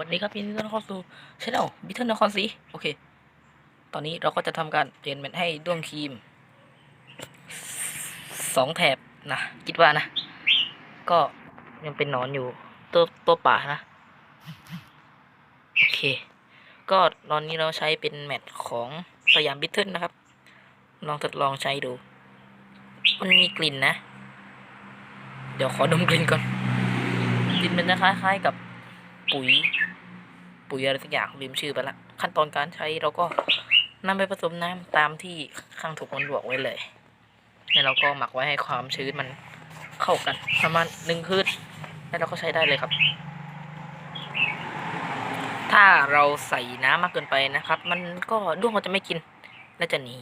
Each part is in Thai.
วัสดีครับยินดีต้อนรับเข้าสู่ช anel บิทเทิลนครศรีโอเค ตอนนี้เราก็จะทำการเปลี่ยนแมทให้ด้วงครีมสองแถบนะคิดว่านะ ก็ยังเป็นหนอนอยู่ตัวตัวป่านะ โอเค ก็ตอนนี้เราใช้เป็นแมทของสยามบิทเทิลนะครับ ลองทดลองใช้ดู มันมีกลิ่นนะ เดี๋ยวขอดมกลิ่นก่อน กลิ่นมันจะคล้ายๆกับ ปุ๋ย ปุ๋ยอะไรสักอย่างลืมชื่อไปละ ขั้นตอนการใช้เราก็นำไปผสมน้ำตามที่ข้างถูกมันบอกไว้เลยแล้วเราก็หมักไว้ให้ความชื้นมันเข้ากันประมาณหนึ่งคืนแล้วเราก็ใช้ได้เลยครับ ถ้าเราใส่น้ำมากเกินไปนะครับ มันก็ด้วงมันจะไม่กินและจะหนี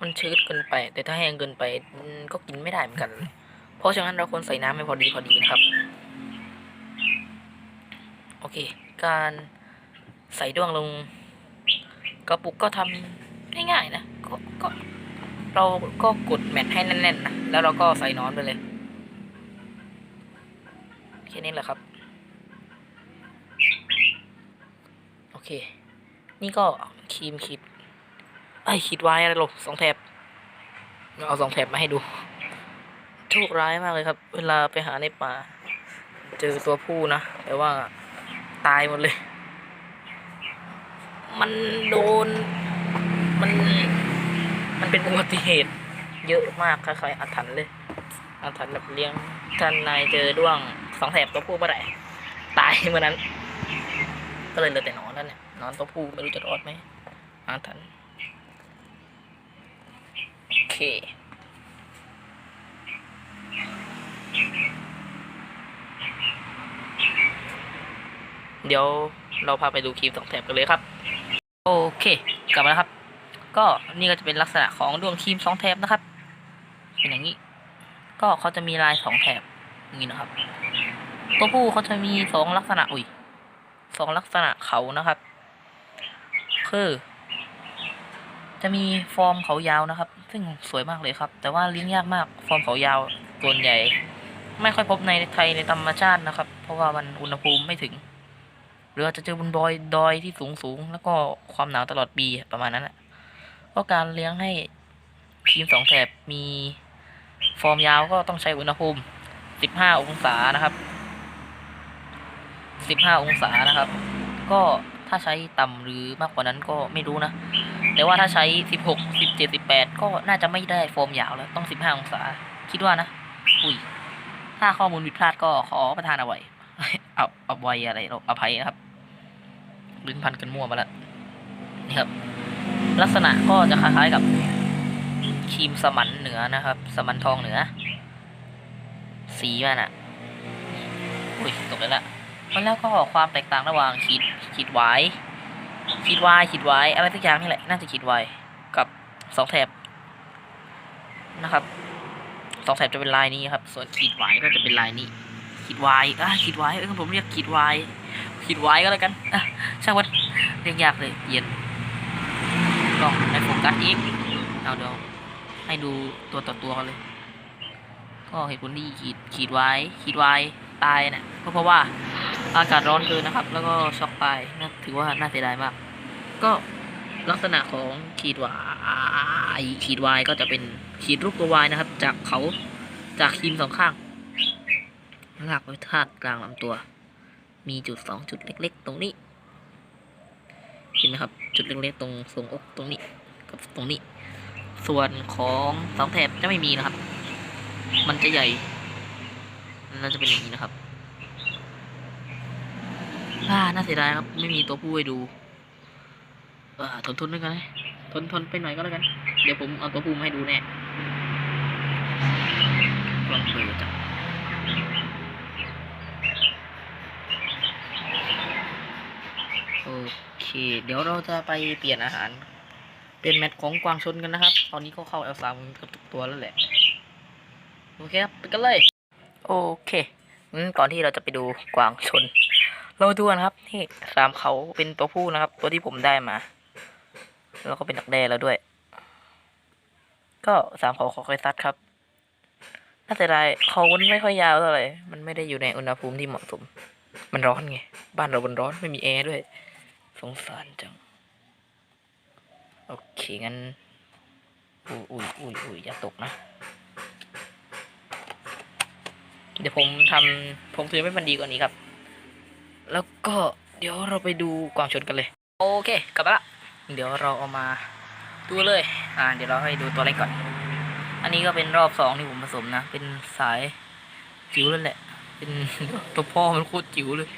มันชื้นเกินไป แต่ถ้าแห้งเกินไปก็กินไม่ได้เหมือนกัน เพราะฉะนั้นเราควรใส่น้ำให้พอดีพอดีนะครับ โอเค การใส่ด้วงลงกระปุกก็ทำง่ายๆนะก็ก็เราก็กดแมทให้แน่นๆนะแล้วเราก็ใส่นอนไปเลยแค่นี้แหละครับ โอเค นี่ก็ครีมคิดไอยคิดไว้อะไรหรอกสองแถบเอาสองแถบมาให้ดูโชคร้ายมากเลยครับ เวลาไปหาในป่า เจอตัวผู้นะแต่ว่า ตายหมดเลย มันโดน มัน มันเป็นอุบัติเหตุ เยอะมากคล้ายๆอาถรรพ์เลย อาถรรพ์แบบเลี้ยงท่านนายเจอด้วงสองแถบตัวผู้เมื่อไหร่ตายเมื่อนั้น ก็เลยเหลือแต่นอนแล้วเนี่ย นอนตัวผู้ไม่รู้จะรอดไหมอาถรรพ์โอเค เดี๋ยวเราพาไปดูครีมสองแถบกันเลยครับ โอเคกลับมาแล้วครับ ก็นี่ก็จะเป็นลักษณะของดวงครีมสองแถบนะครับเป็นอย่างนี้ ก็เขาจะมีลายสองแถบอย่างนี้นะครับ ตัวผู้เขาจะมีสองลักษณะอุ้ยสองลักษณะเขานะครับ คือ จะมีฟอร์มเขายาวนะครับ ซึ่งสวยมากเลยครับ แต่ว่าเลี้ยงยากมากฟอร์มเขายาวส่วนใหญ่ ไม่ค่อยพบในไทยในธรรมชาตินะครับ เพราะว่ามันอุณหภูมิไม่ถึง หรืออาจจะเจอบนดอยดอยที่สูงสูงแล้วก็ความหนาวตลอดปีประมาณนั้นแหละก็การเลี้ยงให้ทีมสองแถบมีฟอร์มยาวก็ต้องใช้อุณหภูมิ 15 องศานะครับ 15 องศานะครับ ก็ถ้าใช้ต่ำหรือมากกว่านั้นก็ไม่รู้นะ แต่ว่าถ้าใช้ 16 17 18 ก็น่าจะไม่ได้ฟอร์มยาวแล้วต้อง 15 องศา คิดว่านะ อุ้ย ถ้าข้อมูลผิดพลาดก็ขอประทานเอาไว้ เอาเอาไว้อะไรเราอภัยนะครับ ลิ้นพันกันมั่วมาแล้วนี่ครับ ลักษณะก็จะคล้ายๆกับครีมสมันเหนือนะครับ สมันทองเหนือ สีมันอะอุ้ยตกเลยละมันแล้วก็ความแตกต่างระหว่างขีดขีดไว้ขีดวายขีดไว้อะไรสักอย่างนี่แหละน่าจะขีดไว้กับสองแถบนะครับสองแถบจะเป็นลายนี้ครับ ส่วนขีดไว้ก็จะเป็นลายนี้ขีดวายอะขีดวายเออผมเรียกขีดวายขีดวายก็แล้วกันอะช่างมันเรียกยากเลยเย็นกล้องในโฟกัสอีกเอาเดี๋ยวให้ดูตัวต่อตัวกันเลย ก็เหตุผลที่ขีดขีดไว้ขีดไว้ตายนะก็เพราะว่าอากาศร้อนเกินนะครับ แล้วก็ช็อกตายน่าถือว่าน่าเสียดายมาก ก็ลักษณะของขีดวายขีดวายก็จะเป็นขีดรูปตัววายนะครับ จากเขาจากคีมสองข้างหลากไว้ทาดกลางลำตัว มีจุดสองจุดเล็ก ๆ ตรงนี้ เห็นไหมครับ จุดเล็กๆตรงทรวงอกตรงนี้กับตรงนี้ ส่วนของสองแถบจะไม่มีนะครับ มันจะใหญ่น่าจะเป็นอย่างนี้นะครับอ่าน่าเสียดายครับ ไม่มีตัวผู้ให้ดูอ่าทนทนด้วยกันนะทนทนไปหน่อยก็แล้วกัน เดี๋ยวผมเอาตัวผู้มาให้ดูแน่กล้องเบลอจัง โอเค เดี๋ยวเราจะไปเปลี่ยนอาหาร เป็นแมทของกวางชนกันนะครับ ตอนนี้ก็เข้าเอลซามกือบทุกตัวแล้วแหละ โอเคครับ ไปกันเลย โอเคงั้นก่อนที่เราจะไปดูกวางชน เราดูกันครับนี่สามเขาเป็นตัวผู้นะครับ ตัวที่ผมได้มา แล้วก็เป็นดักแด้แล้วด้วย ก็สามเขาขอค่อยซัดครับน่าจะได้เขามันไม่ค่อยยาวเท่าไหร่มันไม่ได้อยู่ในอุณหภูมิที่เหมาะสม มันร้อนไง บ้านเราบนร้อนไม่มีแอร์ด้วย สงสารจัง โอเค งั้น อุ้ยอุ้ยอุ้ยอุ้ยอย่าตกนะ เดี๋ยวผมทำผมเตรียมให้มันดีกว่านี้ครับ แล้วก็เดี๋ยวเราไปดูกวางชนกันเลย โอเค กลับมาละ เดี๋ยวเราเอามาดูเลย อ่า เดี๋ยวเราให้ดูตัวเล็กก่อน อันนี้ก็เป็นรอบสองที่ผมผสมนะ เป็นสายจิ๋วเลยแหละ เป็นตัวพ่อมันโคตรจิ๋วเลย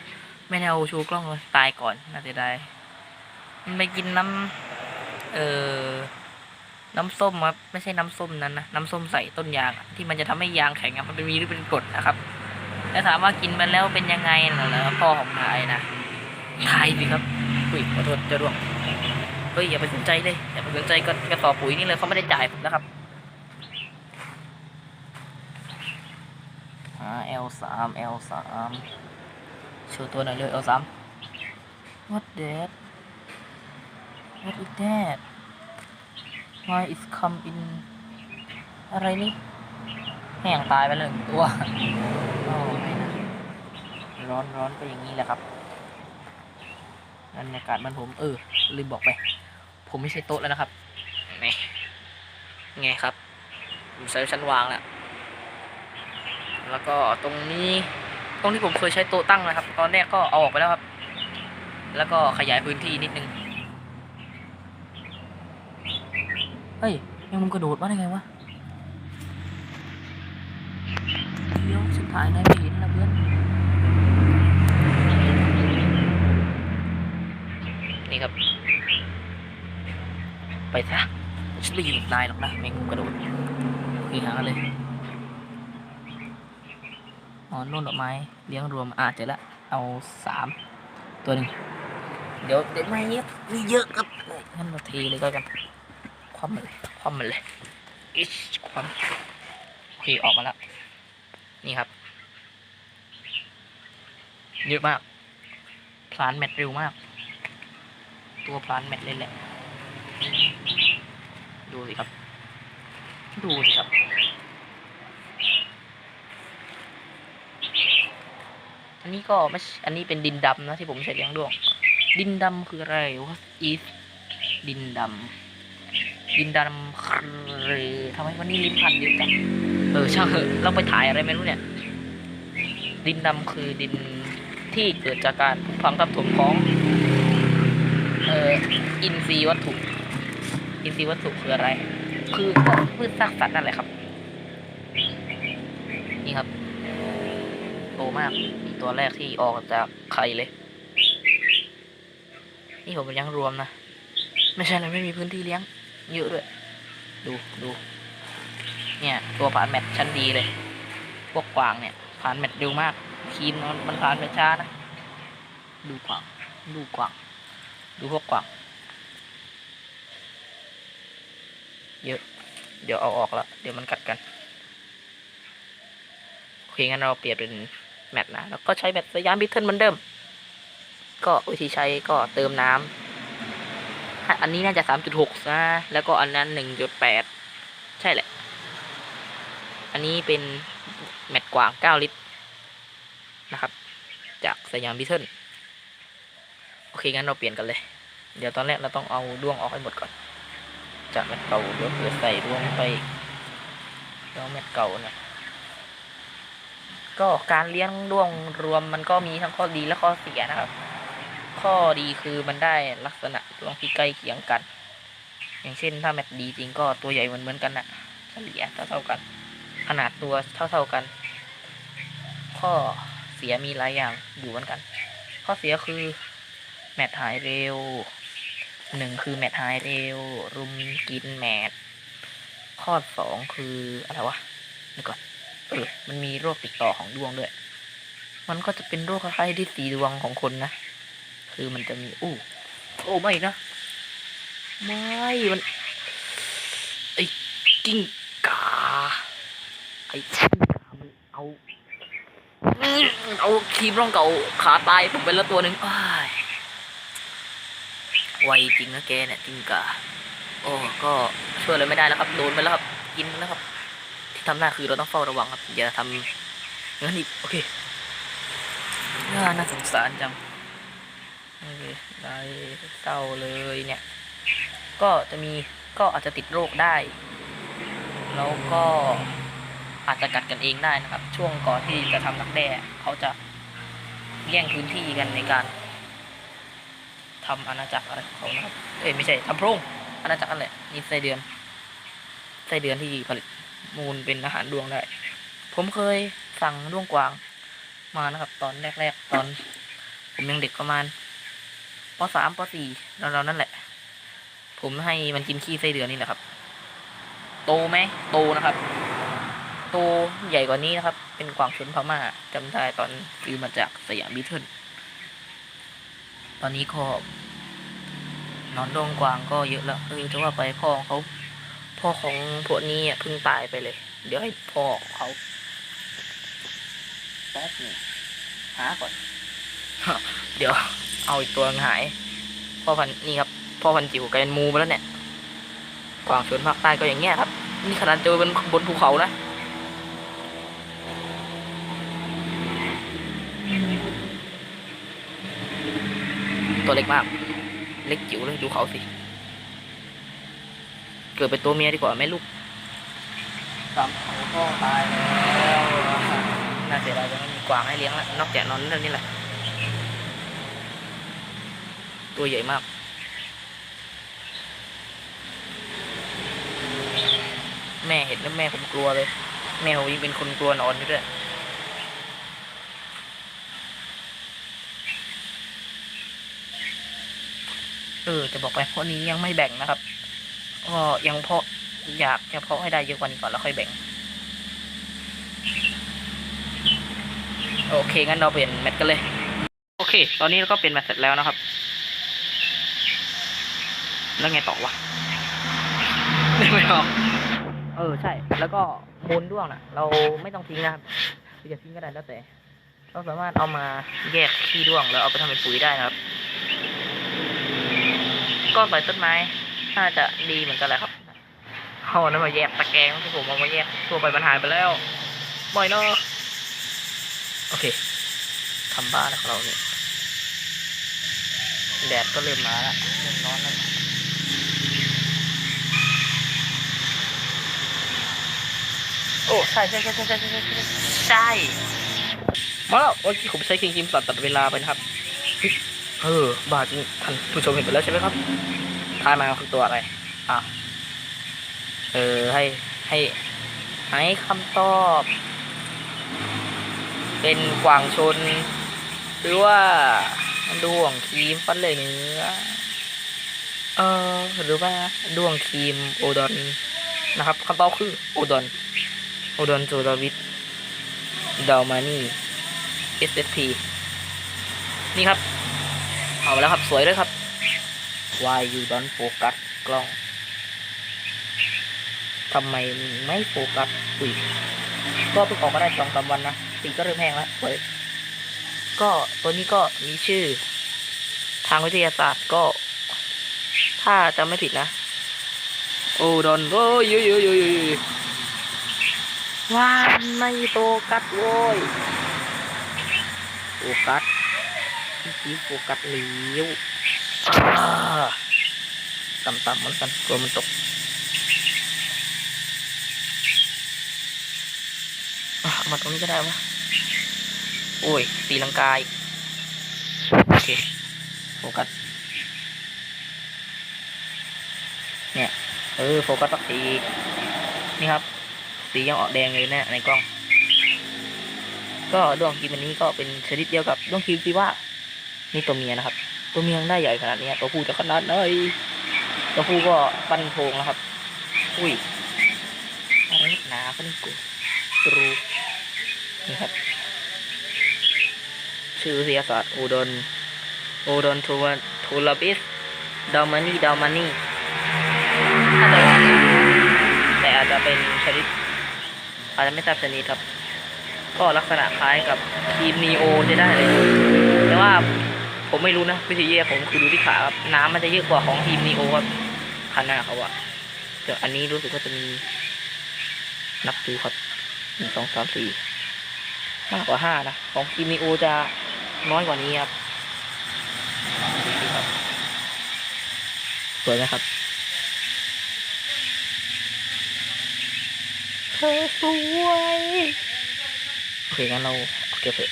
ไม่ได้เอาโชว์กล้องเลยตายก่อนน่าจะได้มันไปกินน้ำเอ่อน้ำส้มครับไม่ใช่น้ำส้มนั้นนะน้ำส้มใส่ต้นยางที่มันจะทำให้ยางแข็งอะมันเป็นมีหรือเป็นกรดนะครับแล้วถามว่ากินไปแล้วเป็นยังไงน่ะเหรอพ่อของนายนะตายสิครับอุ้ยขอโทษจะร่วงเฮ้ยอย่าไปสนใจเลยอย่าไปสนใจกระกระสอบปุ๋ยนี่เลยเขาไม่ได้จ่ายผมนะครับอ่า L สาม L สาม โชว์ตัวหน่อยเลย L สาม What that What is that Why is come in อะไรนี่แห้งตายไปเลยหนึ่งตัวโอ้ไม่นะร้อนร้อนก็อย่างนี้แหละครับบรรยากาศบ้านผมเออลืมบอกไป ผมไม่ใช่โต๊ะแล้วนะครับนี่ไงครับผมใช้ชั้นวางแล้วแล้วก็ตรงนี้ รงที่ผมเคยใช้โต๊ะตั้งนะครับ ตอนแรกก็เอาออกไปแล้วครับ แล้วก็ขยายพื้นที่นิดนึง เฮ้ยยังมึงกระโดดมาได้ไงวะเดี๋ยวสุดท้ายนายไม่เห็นนะเพื่อน นี่ครับ ไปซะฉันไม่ยิงนายหรอกนะแมงมุมกระโดดคือหาเลย อ๋อนุ่นดอกไม้เลี้ยงรวมอาจจะละเอาสามตัวหนึ่งเดี๋ยวเดี๋ยวไม่เยอะมีเยอะครับงั้นเราเทเลยก็กันคว่ำมันเลยคว่ำมันเลยอิชคว่ำโอเคออกมาแล้วนี่ครับเยอะมากพลานแมทเร็วมาก ตัวพลานแมทเลยแหละ ดูสิครับ ดูสิครับ อันนี้ก็ไม่อันนี้เป็นดินดำนะที่ผมใช้เลี้ยงด้วง ดินดำคืออะไรวะ is ดินดำดินดำคือทำไมวันนี้ลิ้นพันเยอะจังเออช่างเถอะเราไปถ่ายอะไรไม่รู้เนี่ย ดินดำคือดินที่เกิดจากการผุพังทับถมของเอ่ออินทรีย์วัตถุ อินทรีย์วัตถุคืออะไร คือพืชซากสัตว์นั่นแหละครับ นี่ครับ โตมากมีตัวแรกที่ออกจากไข่เลย นี่ผมเลี้ยงรวมนะ ไม่ใช่เลยไม่มีพื้นที่เลี้ยง เยอะด้วย ดูดูเนี่ยตัวผ่านแมทชั้นดีเลย พวกกวางเนี่ยผ่านแมทเร็วมากคีมมันมันผ่านแมทช้านะ ดูกวาง ดูกวาง ดูพวกกวาง เยอะ เดี๋ยวเอาออกแล้ว เดี๋ยวมันกัดกัน โอเคงั้นเราเปลี่ยนเป็น แมทนะ แล้วก็ใช้แมทสยามบิทเทิลเหมือนเดิม ก็วิธีใช้ก็เติมน้ำอันนี้น่าจะสามจุดหกนะ แล้วก็อันนั้นหนึ่งจุดแปดใช่แหละ อันนี้เป็นแมตกว่างเก้าลิตร นะครับ จากสยามบิทเทิลโอเค งั้นเราเปลี่ยนกันเลย เดี๋ยวตอนแรกเราต้องเอาด้วงออกให้หมดก่อน จากแมตเก่าเดี๋ยวเผื่อใส่ด้วงไปแล้วแมตเก่านะ ก็การเลี้ยงด้วงรวมมันก็มีทั้งข้อดีและข้อเสียนะครับ ข้อดีคือมันได้ลักษณะดวงที่ใกล้เคียงกัน อย่างเช่นถ้าแมตดีจริงก็ตัวใหญ่เหมือนเหมือนกันนะเฉลี่ยเท่าเท่าๆกัน ขนาดตัวเท่าเท่าๆกัน ข้อเสียมีหลายอย่างอยู่เหมือนกัน ข้อเสียคือแมตหายเร็วหนึ่งคือแมตหายเร็ว รุมกินแมตข้อสองคืออะไรวะนี่ก่อน เออ มันมีโรคติดต่อของดวงด้วย มันก็จะเป็นโรคคล้ายๆที่สีดวงของคนนะ คือมันจะมีอู้โอ้ไม่นะ ไม่ มัน ไอ้กิ้งกา ไอ้กิ้งกามันเอา เอาครีมร่องเก่าขาตายผมไปแล้วตัวหนึ่งอ้ายไวจริงนะแกเนี่ยกิ้งกา โอ้ ก็ช่วยอะไรไม่ได้แล้วครับ โดนไปแล้วครับ กินแล้วครับ ทำได้คือเราต้องเฝ้าระวังครับ อย่าทำงั้นอีก โอเค น่าน่าสงสารจังเออได้เศร้าเลยเนี่ย ก็จะมีก็อาจจะติดโรคได้ แล้วก็อาจจะกัดกันเองได้นะครับ ช่วงก่อนที่จะทำนักแด้เขาจะแย่งพื้นที่กันในการทำอาณาจักรอะไรของเขานะครับ เอ้ยไม่ใช่ทำพรุ่งอาณาจักรนั่นแหละนี่ไส้เดือนไส้เดือนที่ผลิต มูลเป็นอาหารดวงได้ ผมเคยสั่งด้วงกวางมานะครับ ตอนแรก ๆ ตอน ผมยังเด็กประมาณปสามปสี่เราๆนั่นแหละ ผมให้มันกินขี้ไส้เดือนนี่แหละครับ โตไหมโตนะครับ โตใหญ่กว่านี้นะครับ เป็นกวางชนพม่าจำได้ตอนซื้อมาจากสยามบิทเทิลตอนนี้ก็นอนดงกวางก็เยอะแล้วเออจะว่าไปพ่อเขา พ่อของพวกนี้อะเพิ่งตายไปเลย เดี๋ยวให้พ่อของเขาแป๊บหนึงหาก่อน เดี๋ยวเอาอีกตัวหนึ่งหาย พ่อพันธุ์นี่ครับ พ่อพันธุ์จิ๋วกลายเป็นมูไปแล้วเนี่ยกวางชนภาคใต้ก็อย่างเงี้ยครับ นี่ขนาดเจอบนบนภูเขานะตัวเล็กมาก เล็กจิ๋วเลยดูเขาสิ เกิดเป็นตัวเมียดีกว่าไหมลูกสามเขาก็ตายแล้วน่าเสียดายจังไม่มีกวางให้เลี้ยงละนอกจากนอนเรื่องนี้แหละ ตัวใหญ่มาก แม่เห็นแล้วแม่ผมกลัวเลย แม่ผมยังเป็นคนกลัวนอนอยู่ด้วยเออจะบอกไปเพราะนี้ยังไม่แบ่งนะครับ ก็ยังเพาะอยากจะเพาะให้ได้เยอะกว่านี้ก่อนแล้วค่อยแบ่ง โอเค งั้นเราเปลี่ยนแมตช์กันเลย โอเค ตอนนี้เราก็เปลี่ยนแมตช์เสร็จแล้วนะครับ แล้วไงต่อวะนึกไม่ออกเออใช่ แล้วก็มูลด้วงน่ะเราไม่ต้องทิ้งนะครับหรือจะทิ้งก็ได้แล้วแต่ เราสามารถเอามาแยกขี้ด้วงแล้วเอาไปทำเป็นปุ๋ยได้นะครับ ก็ใส่ต้นไม้ น่าจะดีเหมือนกันแหละครับเอาอันนั้นมาแยกตะแกรงที่ผมเอามาแยกทั่วไปมันหายไปแล้วบ่อยเนาะโอเคทำบ้านของเราเนี่ยแดดก็เริ่มมาแล้วเริ่มร้อนแล้วโอ้ใช่ใช่ใช่ใช่ใช่ใช่ใช่ใช่มาแล้วเมื่อกี้ผมใช้คิงคิมสัตว์ตัดเวลาไปนะครับ เออบาจริงท่านผู้ชมเห็นไปแล้วใช่ไหมครับ ทายมาคือตัวอะไรอะเออให้ให้ให้คำตอบ เป็นกวางชน หรือว่าดวงครีมฟันเลยเนื้อเออหรือว่าดวงครีมโอดอนนะครับคำตอบคือโอดอนโอดอนโจดาวิดดามานี่ SSP นี่ครับ เอามาแล้วครับ สวยด้วยครับ Why you don't focus กล้องทำไมไม่โฟกัสอุ้ยก็เพิ่งออกมาได้สองสามวันนะสีก็เริ่มแห้งแล้วสวยก็ตัวนี้ก็มีชื่อ ทางวิทยาศาสตร์ก็ ถ้าจำไม่ผิดนะ โอ้ดอนโอ้ยยยยยว้านไม่โฟกัสโว้ยโฟกัสพี่โฟกัสเลี้ยว ต่ำๆเหมือนกันกลัวมันตกอะเอามาตรงนี้ก็ได้วะโอ้ยตีลังกายโอเคโฟกัสเนี่ยเออโฟกัสสักทีนี่ครับ สียังออกแดงเลยนะในกล้อง ก็ดวงครีมอันนี้ก็เป็นชนิดเดียวกับดวงครีที่ว่า นี่ตัวเมียนะครับ ตัวเมียยังได้ใหญ่ขนาดนี้ตัวผู้จะขนาดไหนตัวผู้ก็ปั้นโพงนะครับ อุ้ยอะไรนักหนาก็นี่กูตรูนี่ครับ ชื่อวิทยศาสตร์โอดอนโอดอนโทวโทลาบิสดามานี่ดามานี่ถ้าจะว่าแต่อาจจะเป็นชนิด อาจจะไม่ทราบชนิดครับ ก็ลักษณะคล้ายกับครีมนีโอจะได้เลย แต่ว่า ผมไม่รู้นะวิธีแยกผมคือดูที่ขาครับน้ำมันจะเยอะกว่าของครีมนีโอครับขนาดเขาอะเดี๋ยวอันนี้รู้สึกว่าจะมี นับดูครับหนึ่งสองสามสี่มากกว่าห้านะ ของครีมนีโอจะน้อยกว่านี้ครับดูสิครับสวยไหมครับเธอสวยโอเคงั้นเราเอาเก็บเถอะ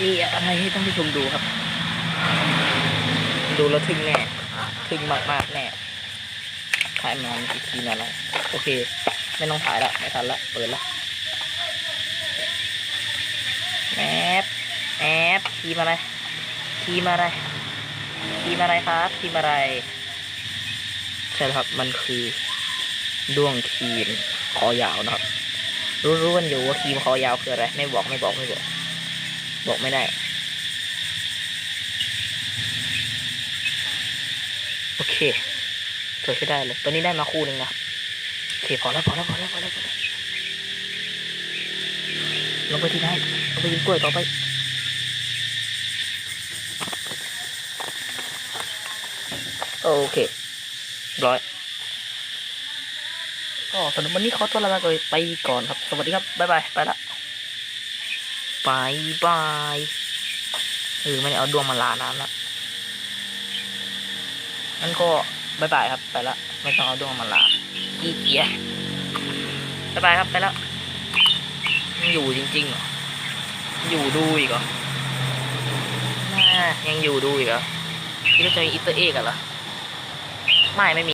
มีอะไรให้ท่านผู้ชมดูครับ ดูแล้วทึ่งแน่ ทึ่งมากๆแน่ถ่ายมันอีกทีนะเราโอเค ไม่ต้องถ่ายละไม่ทันละเปิดละแอบแอบทีมอะไรทีมอะไรทีมอะไรครับทีมอะไร ใช่ครับมันคือด้วงครีมคอยาวนะครับ รู้รู้กันอยู่ว่าครีมคอยาวคืออะไร ไม่บอกไม่บอกไม่บอก บอกไม่ได้โอเคสวยใช้ได้เลยตอนนี้ได้มาคู่หนึ่งนะครับโอเคพอแล้วพอแล้วพอแล้วพอแล้วพอแล้วลงไปที่ไหนลงไปกินกล้วยต่อไปโอเคร้อยก็สำหรับวันนี้ขอตัวลาไปก่อนครับ สวัสดีครับ บ๊ายบาย ไปละ บายบายเออไม่ได้เอาดวงมาลานานละงั้นก็บายบายครับไปละ ไม่ต้องเอาดวงมาลาขี้เกียจบายบายครับไปแล้วยังอยู่จริงๆเหรออยู่ดูอีกเหรอน่ยังอยู่ดูอีกเหรอคิดว่าจะมีอิตเตอร์เอกเหรอไม่ไม่มี